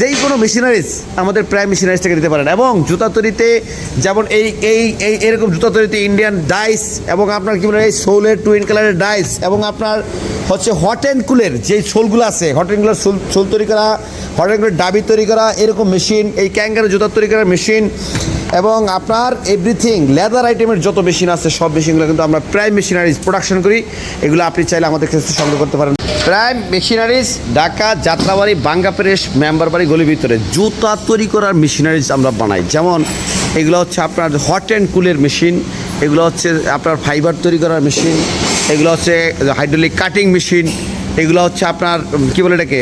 যেই কোনো মেশিনারিজ আমাদের প্রায় মেশিনারিজ থেকে নিতে পারেন। এবং জুতা তৈরিতে যেমন এই এই এই, এরকম জুতা তৈরিতে ইন্ডিয়ান ডাইস এবং আপনার কি বলে এই সোলের টুইন কালারের ডাইস এবং আপনার হচ্ছে হট অ্যান্ড কুলের যে সোলগুলো আছে হট অ্যান্ড কুলের সোল সোল তৈরি করা হট অ্যান্ড কুলের ডাবি তৈরি করা, এরকম মেশিন এই ক্যাঙ্গারের জুতা তৈরি করার মেশিন এবং আপনার এভরিথিং লেদার আইটেমের যত মেশিন আছে, সব মেশিনগুলো কিন্তু আমরা প্রাইম মেশিনারিজ প্রোডাকশন করি। এগুলো আপনি চাইলে আমাদের কাছে সংগ্রহ করতে পারেন। প্রাইম মেশিনারিজ ঢাকা, যাত্রাবাড়ি, বাঙ্গা প্রেস, মেম্বারবাড়ি, গলির ভিতরে। জুতা তৈরি করার মেশিনারিজ আমরা বানাই। যেমন এগুলো হচ্ছে আপনার হট অ্যান্ড কুলের মেশিন, এগুলো হচ্ছে আপনার ফাইবার তৈরি করার মেশিন, এগুলো হচ্ছে হাইড্রোলিক কাটিং মেশিন, এগুলো হচ্ছে আপনার কী বলে এটাকে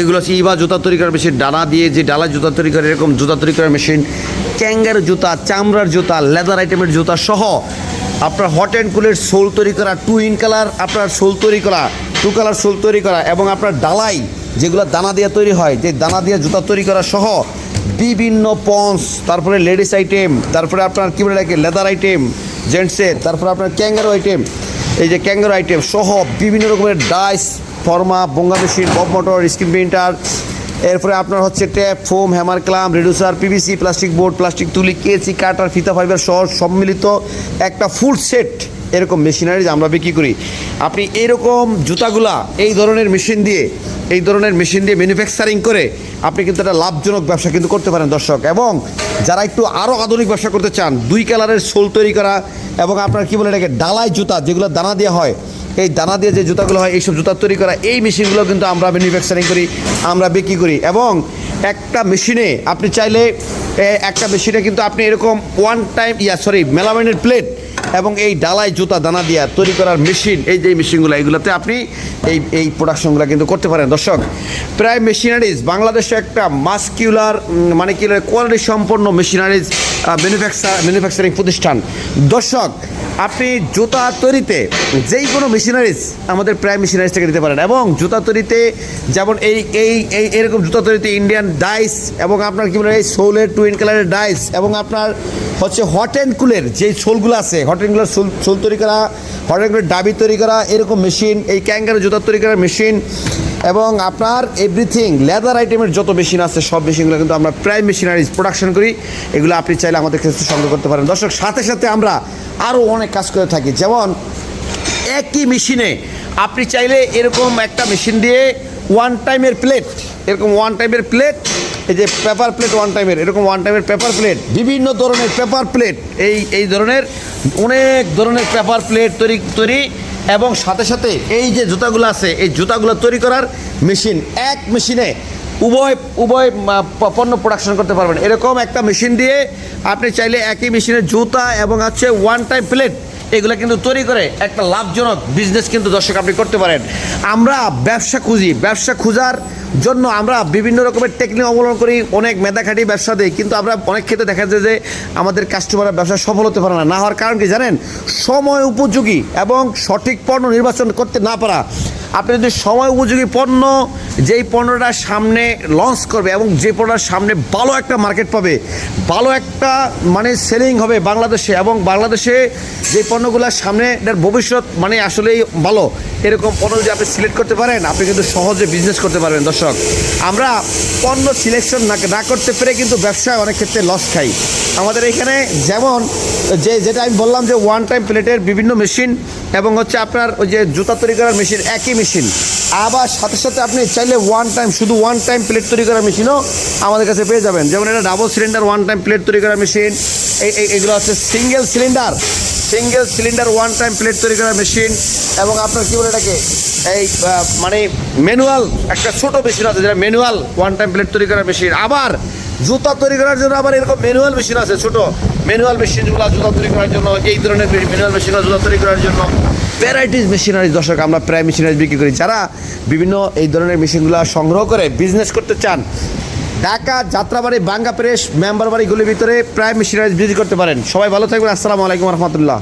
এগুলো হচ্ছে ইবা জুতা তৈরি করার মেশিন, ডানা দিয়ে যে ডালা জুতা তৈরি করে, এরকম জুতা তৈরি করার মেশিন, ক্যাঙ্গার জুতা, চামড়ার জুতা লেদার আইটেমের জুতা সহ আপনার হট অ্যান্ড কুলের সোল তৈরি করা টু ইন কালার আপনার সোল তৈরি করা টু কালার সোল তৈরি করা এবং আপনার ডালাই যেগুলো দানা দিয়ে তৈরি হয়, যে দানা দিয়ে জুতা তৈরি করা সহ বিভিন্ন পন্স তারপরে লেডিস আইটেম তারপরে আপনার কী বলে এটাকে লেদার আইটেম জেন্টসের তারপরে আপনার ক্যাঙ্গারো আইটেম এই যে ক্যাঙ্গারো আইটেম সহ বিভিন্ন রকমের ডাইস ফর্মা বঙ্গা মেশিন বব মোটর স্ক্রিন প্রিন্টার এরপরে আপনার হচ্ছে tap, foam, hammer ক্লাম reducer PVC, plastic board, plastic তুলি, কেসি, কাটার, ফিতা, ফাইবার সহ সম্মিলিত একটা ফুল সেট এরকম মেশিনারিজ আমরা বিক্রি করি। আপনি এরকম জুতাগুলা এই ধরনের মেশিন দিয়ে, এই ধরনের মেশিন দিয়ে ম্যানুফ্যাকচারিং করে আপনি কিন্তু একটা লাভজনক ব্যবসা কিন্তু করতে পারেন দর্শক। এবং যারা একটু আরও আধুনিক ব্যবসা করতে চান, দুই কালারের সোল তৈরি করা এবং আপনার কী বলে এটাকে, ডালাই জুতা যেগুলো দানা দেওয়া হয় এই দানা দিয়ে যে জুতাগুলো হয়, এইসব জুতা তৈরি করা, এই মেশিনগুলো কিন্তু আমরা ম্যানুফ্যাকচারিং করি, আমরা বিক্রি করি। এবং একটা মেশিনে আপনি চাইলে একটা মেশিনে কিন্তু আপনি এরকম ওয়ান টাইম ইয়া সরি মেলামাইনের প্লেট এবং এই ডালাই জুতা, দানা দিয়া তৈরি করার মেশিন, এই যে মেশিনগুলো এইগুলোতে আপনি এই এই প্রোডাকশনগুলো কিন্তু করতে পারেন। দর্শক, প্রায় মেশিনারিজ বাংলাদেশে একটা মাস্কিউলার মানে কি কোয়ালিটি সম্পন্ন মেশিনারিজ ম্যানুফ্যাকচার ম্যানুফ্যাকচারিং প্রতিষ্ঠান। দর্শক, আপনি জুতা তৈরিতে যেই কোনো মেশিনারিজ আমাদের প্রায় মেশিনারিজ থেকে নিতে পারেন এবং জুতা তৈরিতে যেমন এই এই এই এরকম জুতা তৈরিতে ইন্ডিয়ান ডাইস এবং আপনার কী বলে, এই সোলের টুইন কালারের ডাইস এবং আপনার হচ্ছে হট অ্যান্ড কুলের যে সোলগুলো আছে হট অ্যান্ড কুলের সোল তৈরি করা হট অ্যান্ড কুলের ডাবি তৈরি করা, এরকম মেশিন এই ক্যাঙ্গারের জুতা তৈরি করার মেশিন এবং আপনার এভরিথিং লেদার আইটেমের যত মেশিন আছে, সব মেশিনগুলো কিন্তু আমরা প্রাইম মেশিনারিজ প্রোডাকশন করি। এগুলো আপনি চাইলে আমাদের কাছে সংগ্রহ করতে পারেন। দর্শক, সাথে সাথে আমরা আরও অনেক কাজ করে থাকি। যেমন, একই মেশিনে আপনি চাইলে এরকম একটা মেশিন দিয়ে ওয়ান টাইমের প্লেট এরকম ওয়ান টাইমের প্লেট এই যে পেপার প্লেট ওয়ান টাইমের এরকম ওয়ান টাইমের পেপার প্লেট বিভিন্ন ধরনের পেপার প্লেট এই এই ধরনের অনেক ধরনের পেপার প্লেট তৈরি তৈরি এবং সাথে সাথে এই যে জুতাগুলো আছে, এই জুতাগুলো তৈরি করার মেশিন, এক মেশিনে উভয় উভয় পণ্য প্রোডাকশন করতে পারবেন। এরকম একটা মেশিন দিয়ে আপনি চাইলে একই মেশিনের জুতা এবং হচ্ছে ওয়ান টাইম প্লেট এগুলো কিন্তু তৈরি করে একটা লাভজনক বিজনেস কিন্তু দর্শক আপনি করতে পারেন। আমরা ব্যবসা খুঁজি। ব্যবসা খোঁজার জন্য আমরা বিভিন্ন রকমের টেকনিক অবলম্বন করি, অনেক মেধা খাটি ব্যবসা দিই, কিন্তু আমরা অনেক ক্ষেত্রে দেখা যায় যে আমাদের কাস্টমাররা ব্যবসা সফল হতে পারে না। না হওয়ার কারণ কি জানেন? সময় উপযোগী এবং সঠিক পণ্য নির্বাচন করতে না পারা। আপনি যদি সময় উপযোগী পণ্য, যেই পণ্যটা সামনে লঞ্চ করবে এবং যে পণ্যটার সামনে ভালো একটা মার্কেট পাবে, ভালো একটা মানে সেলিং হবে বাংলাদেশে এবং বাংলাদেশে যে পণ্যগুলোর সামনে এটার ভবিষ্যৎ মানে আসলেই ভালো এরকম পণ্য যদি আপনি সিলেক্ট করতে পারেন, আপনি কিন্তু সহজে বিজনেস করতে পারবেন। দর্শক, আমরা পণ্য সিলেকশন না না করতে পেরে কিন্তু ব্যবসায় অনেক ক্ষেত্রে লস খাই। আমাদের এখানে যেমন যে যেটা আমি বললাম যে ওয়ান টাইম প্লেটের বিভিন্ন মেশিন এবং হচ্ছে আপনার ওই যে জুতা তৈরি করার মেশিন একই মেশিন আবার সাথে সাথে আপনি চাইলে ওয়ান টাইম শুধু ওয়ান টাইম প্লেট তৈরি করার মেশিনও আমাদের কাছে পেয়ে যাবেন। যেমন এটা double cylinder one time plate তৈরি করার মেশিন এই এগুলো হচ্ছে single cylinder single cylinder one time plate তৈরি করার মেশিন এবং আপনার কী বলে এটাকে? এই মানে ম্যানুয়াল একটা ছোট মেশিন আছে যেটা ম্যানুয়াল ওয়ান টাইম প্লেট তৈরি করার মেশিন আবার জুতা তৈরি করার জন্য আবার এরকম ম্যানুয়াল মেশিন আছে, ছোট। ম্যানুয়াল মেশিনগুলো জুতা তৈরি করার জন্য, এই ধরনের ম্যানুয়াল মেশিন জুতা তৈরি করার জন্য ভ্যারাইটিস মেশিনারি দর্শক, আমরা প্রায় মেশিনারি বিক্রি করি। যারা বিভিন্ন এই ধরনের মেশিনগুলো সংগ্রহ করে বিজনেস করতে চান, ঢাকা যাত্রাবাড়ি বাঙ্গা প্রেস মেম্বার বাড়িগুলির ভিতরে প্রায় মেশিনারি বিক্রি করতে পারেন। সবাই ভালো থাকবেন। আসসালামু আলাইকুম রহমতুল্লাহ।